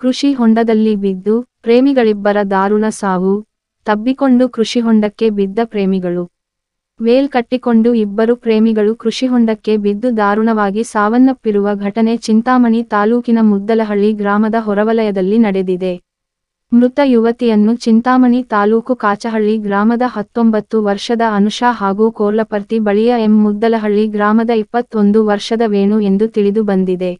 ಕೃಷಿ ಹೊಂಡದಲ್ಲಿ ಬಿದ್ದು ಪ್ರೇಮಿಗಳಿಬ್ಬರ ದಾರುಣ ಸಾವು, ತಬ್ಬಿಕೊಂಡು ಕೃಷಿ ಹೊಂಡಕ್ಕೆ ಬಿದ್ದ ಪ್ರೇಮಿಗಳು. ವೇಲ್ ಕಟ್ಟಿಕೊಂಡು ಇಬ್ಬರು ಪ್ರೇಮಿಗಳು ಕೃಷಿ ಹೊಂಡಕ್ಕೆ ಬಿದ್ದು ದಾರುಣವಾಗಿ ಸಾವನ್ನಪ್ಪಿರುವ ಘಟನೆ ಚಿಂತಾಮಣಿ ತಾಲೂಕಿನ ಮುದ್ದಲಹಳ್ಳಿ ಗ್ರಾಮದ ಹೊರವಲಯದಲ್ಲಿ ನಡೆದಿದೆ. ಮೃತ ಯುವತಿಯನ್ನು ಚಿಂತಾಮಣಿ ತಾಲೂಕು ಕಾಚಹಳ್ಳಿ ಗ್ರಾಮದ ಹತ್ತೊಂಬತ್ತು ವರ್ಷದ ಅನುಷಾ ಹಾಗೂ ಕೋರ್ಲಪರ್ತಿ ಬಳಿಯ ಎಂ ಮುದ್ದಲಹಳ್ಳಿ ಗ್ರಾಮದ ಇಪ್ಪತ್ತೊಂದು ವರ್ಷದ ವೇಣು ಎಂದು ತಿಳಿದು ಬಂದಿದೆ.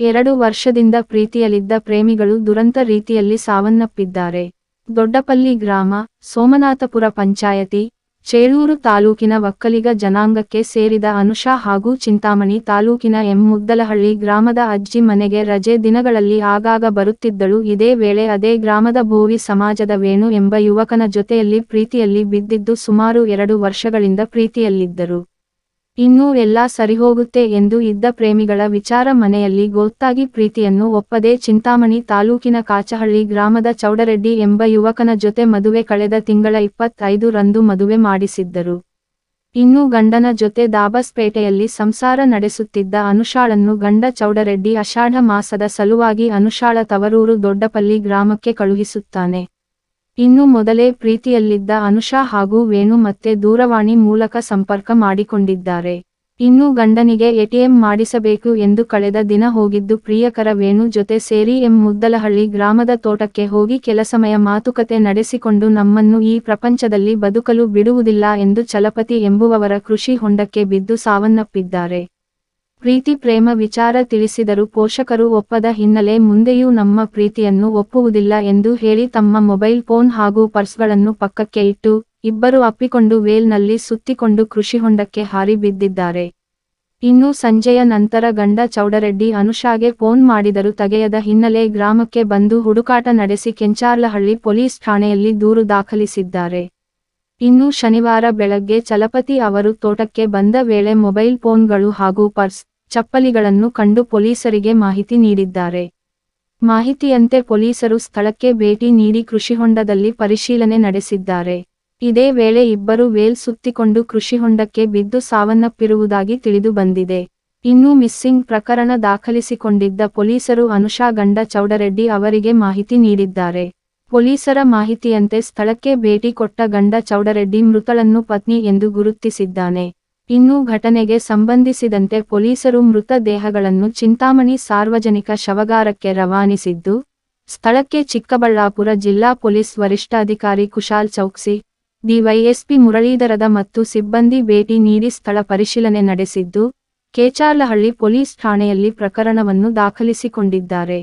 ಎರಡು ವರ್ಷದಿಂದ ಪ್ರೀತಿಯಲ್ಲಿದ್ದ ಪ್ರೇಮಿಗಳು ದುರಂತ ರೀತಿಯಲ್ಲಿ ಸಾವನ್ನಪ್ಪಿದ್ದಾರೆ. ದೊಡ್ಡಪಲ್ಲಿ ಗ್ರಾಮ, ಸೋಮನಾಥಪುರ ಪಂಚಾಯತಿ, ಚೇಳೂರು ತಾಲೂಕಿನ ಒಕ್ಕಲಿಗ ಜನಾಂಗಕ್ಕೆ ಸೇರಿದ ಅನುಷಾ ಹಾಗೂ ಚಿಂತಾಮಣಿ ತಾಲೂಕಿನ ಎಂ ಮುದ್ದಲಹಳ್ಳಿ ಗ್ರಾಮದ ಅಜ್ಜಿ ಮನೆಗೆ ರಜೆ ದಿನಗಳಲ್ಲಿ ಆಗಾಗ ಬರುತ್ತಿದ್ದಳು. ಇದೇ ವೇಳೆ ಅದೇ ಗ್ರಾಮದ ಭೋವಿ ಸಮಾಜದ ವೇಣು ಎಂಬ ಯುವಕನ ಜೊತೆಯಲ್ಲಿ ಪ್ರೀತಿಯಲ್ಲಿ ಬಿದ್ದಿದ್ದು ಸುಮಾರು ಎರಡು ವರ್ಷಗಳಿಂದ ಪ್ರೀತಿಯಲ್ಲಿದ್ದರು. ಇನ್ನೂ ಎಲ್ಲ ಸರಿಹೋಗುತ್ತೆ ಎಂದು ಇದ್ದ ಪ್ರೇಮಿಗಳ ವಿಚಾರ ಮನೆಯಲ್ಲಿ ಗೊತ್ತಾಗಿ ಪ್ರೀತಿಯನ್ನು ಒಪ್ಪದೆ ಚಿಂತಾಮಣಿ ತಾಲೂಕಿನ ಕಾಚಹಳ್ಳಿ ಗ್ರಾಮದ ಚೌಡರೆಡ್ಡಿ ಎಂಬ ಯುವಕನ ಜೊತೆ ಮದುವೆ ಕಳೆದ ತಿಂಗಳ ಇಪ್ಪತ್ತೈದು ರಂದು ಮದುವೆ ಮಾಡಿಸಿದ್ದರು. ಇನ್ನು ಗಂಡನ ಜೊತೆ ದಾಬಸ್ಪೇಟೆಯಲ್ಲಿ ಸಂಸಾರ ನಡೆಸುತ್ತಿದ್ದ ಅನುಷಾಳನ್ನು ಗಂಡ ಚೌಡರೆಡ್ಡಿ ಅಷಾಢ ಮಾಸದ ಸಲುವಾಗಿ ಅನುಷಾಳ ತವರೂರು ದೊಡ್ಡಪಲ್ಲಿ ಗ್ರಾಮಕ್ಕೆ ಕಳುಹಿಸುತ್ತಾನೆ. ಇನ್ನು ಮೊದಲೇ ಪ್ರೀತಿಯಲ್ಲಿದ್ದ ಅನುಷಾ ಹಾಗೂ ವೇಣು ಮತ್ತೆ ದೂರವಾಣಿ ಮೂಲಕ ಸಂಪರ್ಕ ಮಾಡಿಕೊಂಡಿದ್ದಾರೆ. ಇನ್ನು ಗಂಡನಿಗೆ ಎಟಿಎಂ ಮಾಡಿಸಬೇಕು ಎಂದು ಕಳೆದ ದಿನ ಹೋಗಿದ್ದು ಪ್ರಿಯಕರ ವೇಣು ಜೊತೆ ಸೇರಿ ಎಂ ಮುದ್ದಲಹಳ್ಳಿ ಗ್ರಾಮದ ತೋಟಕ್ಕೆ ಹೋಗಿ ಕೆಲ ಸಮಯ ಮಾತುಕತೆ ನಡೆಸಿಕೊಂಡು ನಮ್ಮನ್ನು ಈ ಪ್ರಪಂಚದಲ್ಲಿ ಬದುಕಲು ಬಿಡುವುದಿಲ್ಲ ಎಂದು ಚಲಪತಿ ಎಂಬುವವರ ಕೃಷಿ ಹೊಂಡಕ್ಕೆ ಬಿದ್ದು ಸಾವನ್ನಪ್ಪಿದ್ದಾರೆ. ಪ್ರೀತಿ, ಪ್ರೇಮ, ವಿಚಾರ ತಿಳಿಸಿದರೂ ಪೋಷಕರು ಒಪ್ಪದ ಹಿನ್ನೆಲೆ ಮುಂದೆಯೂ ನಮ್ಮ ಪ್ರೀತಿಯನ್ನು ಒಪ್ಪುವುದಿಲ್ಲ ಎಂದು ಹೇಳಿ ತಮ್ಮ ಮೊಬೈಲ್ ಫೋನ್ ಹಾಗೂ ಪರ್ಸ್ಗಳನ್ನು ಪಕ್ಕಕ್ಕೆ ಇಟ್ಟು, ಇಬ್ಬರು ಅಪ್ಪಿಕೊಂಡು ವೇಲ್ನಲ್ಲಿ ಸುತ್ತಿಕೊಂಡು ಕೃಷಿ ಹೊಂಡಕ್ಕೆ ಹಾರಿ ಬಿದ್ದಿದ್ದಾರೆ. ಇನ್ನು ಸಂಜೆಯ ನಂತರ ಗಂಡ ಚೌಡರೆಡ್ಡಿ ಅನುಷಾಗೆ ಫೋನ್ ಮಾಡಿದರು ತೆಗೆಯದ ಹಿನ್ನೆಲೆ ಗ್ರಾಮಕ್ಕೆ ಬಂದು ಹುಡುಕಾಟ ನಡೆಸಿ ಕೆಂಚಾರ್ಲಹಳ್ಳಿ ಪೊಲೀಸ್ ಠಾಣೆಯಲ್ಲಿ ದೂರು ದಾಖಲಿಸಿದ್ದಾರೆ. ಇನ್ನು ಶನಿವಾರ ಬೆಳಗ್ಗೆ ಚಲಪತಿ ಅವರು ತೋಟಕ್ಕೆ ಬಂದ ವೇಳೆ ಮೊಬೈಲ್ ಫೋನ್ಗಳು ಹಾಗೂ ಪರ್ಸ್, ಚಪ್ಪಲಿಗಳನ್ನು ಕಂಡು ಪೊಲೀಸರಿಗೆ ಮಾಹಿತಿ ನೀಡಿದ್ದಾರೆ. ಮಾಹಿತಿಯಂತೆ ಪೊಲೀಸರು ಸ್ಥಳಕ್ಕೆ ಭೇಟಿ ನೀಡಿ ಕೃಷಿಹೊಂಡದಲ್ಲಿ ಪರಿಶೀಲನೆ ನಡೆಸಿದ್ದಾರೆ. ಇದೇ ವೇಳೆ ಇಬ್ಬರು ವೇಲ್ ಸುತ್ತಿಕೊಂಡು ಕೃಷಿಹೊಂಡಕ್ಕೆ ಬಿದ್ದು ಸಾವನ್ನಪ್ಪಿರುವುದಾಗಿ ತಿಳಿದು ಬಂದಿದೆ. ಇನ್ನು ಮಿಸ್ಸಿಂಗ್ ಪ್ರಕರಣ ದಾಖಲಿಸಿಕೊಂಡಿದ್ದ ಪೊಲೀಸರು ಅನುಷಾ ಗಂಡ ಚೌಡರೆಡ್ಡಿ ಅವರಿಗೆ ಮಾಹಿತಿ ನೀಡಿದ್ದಾರೆ. ಪೊಲೀಸರ ಮಾಹಿತಿಯಂತೆ ಸ್ಥಳಕ್ಕೆ ಭೇಟಿ ಕೊಟ್ಟ ಗಂಡ ಚೌಡರೆಡ್ಡಿ ಮೃತಳನ್ನು ಪತ್ನಿ ಎಂದು ಗುರುತಿಸಿದ್ದಾನೆ. ಇನ್ನು ಘಟನೆಗೆ ಸಂಬಂಧಿಸಿದಂತೆ ಪೊಲೀಸರು ಮೃತ ದೇಹಗಳನ್ನು ಚಿಂತಾಮಣಿ ಸಾರ್ವಜನಿಕ ಶವಗಾರಕ್ಕೆ ರವಾನಿಸಿದ್ದು, ಸ್ಥಳಕ್ಕೆ ಚಿಕ್ಕಬಳ್ಳಾಪುರ ಜಿಲ್ಲಾ ಪೊಲೀಸ್ ವರಿಷ್ಠಾಧಿಕಾರಿ ಕುಶಾಲ್ ಚೌಕ್ಸಿ, ಡಿವೈಎಸ್ಪಿ ಮುರಳೀಧರದ ಮತ್ತು ಸಿಬ್ಬಂದಿ ಭೇಟಿ ನೀಡಿ ಸ್ಥಳ ಪರಿಶೀಲನೆ ನಡೆಸಿದ್ದು ಕೇಚಾರ್ಲಹಳ್ಳಿ ಪೊಲೀಸ್ ಠಾಣೆಯಲ್ಲಿ ಪ್ರಕರಣವನ್ನು ದಾಖಲಿಸಿಕೊಂಡಿದ್ದಾರೆ.